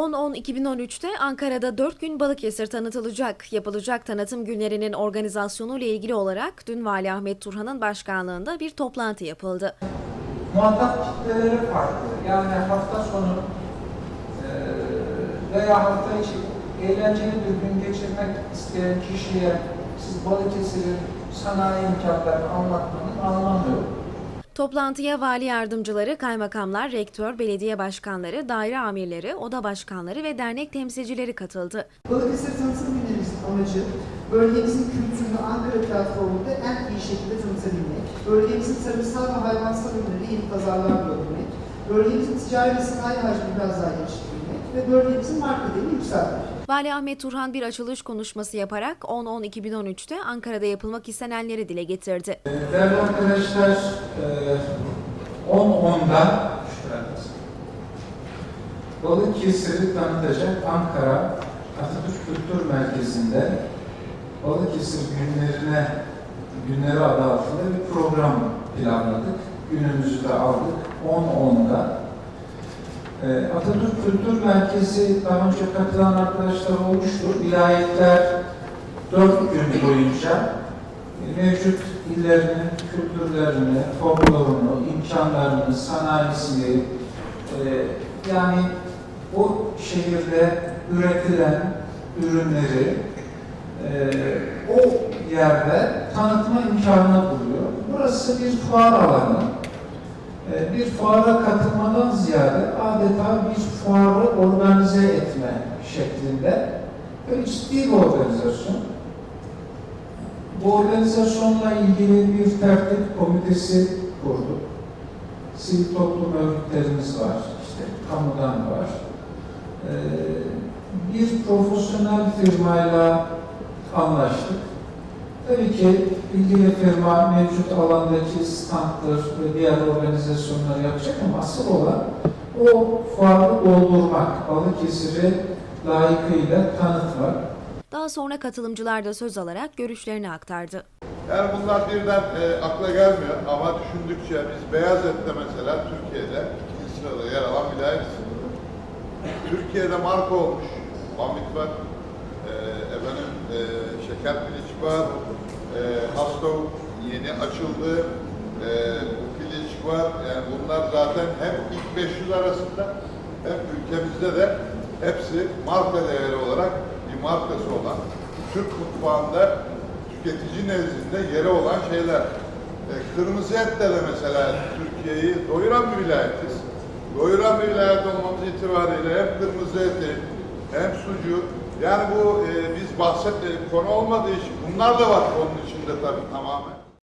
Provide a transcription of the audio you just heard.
...10-10-2013'te Ankara'da 4 gün Balıkesir tanıtılacak. Yapılacak tanıtım günlerinin organizasyonu ile ilgili olarak dün Vali Ahmet Turhan'ın başkanlığında bir toplantı yapıldı. muhatap kitleleri farklı. Yani hafta sonu eee, veya hafta içi eğlenceli bir gün geçirmek isteyen kişiye siz Balıkesir'in sanayi imkanlarını anlatmanın anlamı yok. Toplantıya vali yardımcıları, kaymakamlar, rektör, belediye başkanları, daire amirleri, oda başkanları ve dernek temsilcileri katıldı. Balıkesir tanıtım günlerimizin amacı bölgemizin kültürünü Ankara platformunda en iyi şekilde tanıtabilmek, bölgemizin tarımsal ve hayvansal ürünleri yeni pazarlar bulabilmek, bölgemizin ticari ve sanayi hacmini biraz daha geliştirmek ve bölgemizin marka değerini yükseltmek. Vali Ahmet Turhan bir açılış konuşması yaparak 10-10-2013'te Ankara'da yapılmak istenenleri dile getirdi. Değerli arkadaşlar, eee, 10-10'da Balıkesir'i tanıtacak Ankara Atatürk Kültür Merkezi'nde Balıkesir günlerine günleri adı altında bir program planladık. Günümüzü de aldık. 10-10'da. Eee, Atatürk Kültür Merkezi daha önce katılan arkadaşlar olmuştur. Vilayetler 4 gün boyunca mevcut illerini, kültürlerini, folklorunu, imkanlarını, sanayisini, e, yani o şehirde üretilen ürünleri e, o yerde tanıtma imkanı buluyor. Burası bir fuar alanı. E, bir fuara katılmadan ziyade adeta bir fuarı organize etme şeklinde böyle ciddi bir organizasyon. Bu organizasyonla ilgili bir tertip komitesi kurduk. Sivil toplum örgütlerimiz var, işte kamudan var. Ee, bir profesyonel firmayla anlaştık. Tabii ki ilgili firma mevcut alandaki standdır ve diğer organizasyonları yapacak ama asıl olan o fuarı doldurmak, Balıkesir'i layıkıyla tanıtmak. Daha sonra katılımcılar da söz alarak görüşlerini aktardı. Yani bunlar birden e, akla gelmiyor ama düşündükçe biz Beyazıt'ta mesela Türkiye'de ikinci sırada yer alan vilayetiz. Türkiye'de marka olmuş Bamit var, e, şeker piliç var, e, Hastov yeni açıldı, e, bu piliç var. Yani bunlar zaten hem ilk 500 arasında hem ülkemizde de hepsi marka değeri olarak bir markası olan Türk mutfağında tüketici nezdinde yeri olan şeyler. E, kırmızı etle de mesela Türkiye'yi doyuran bir vilayetiz. Doyuran bir vilayet olmamız itibariyle hem kırmızı eti hem sucu yani bu e, biz bahsetmedik konu olmadığı için bunlar da var onun içinde tabii tamamen.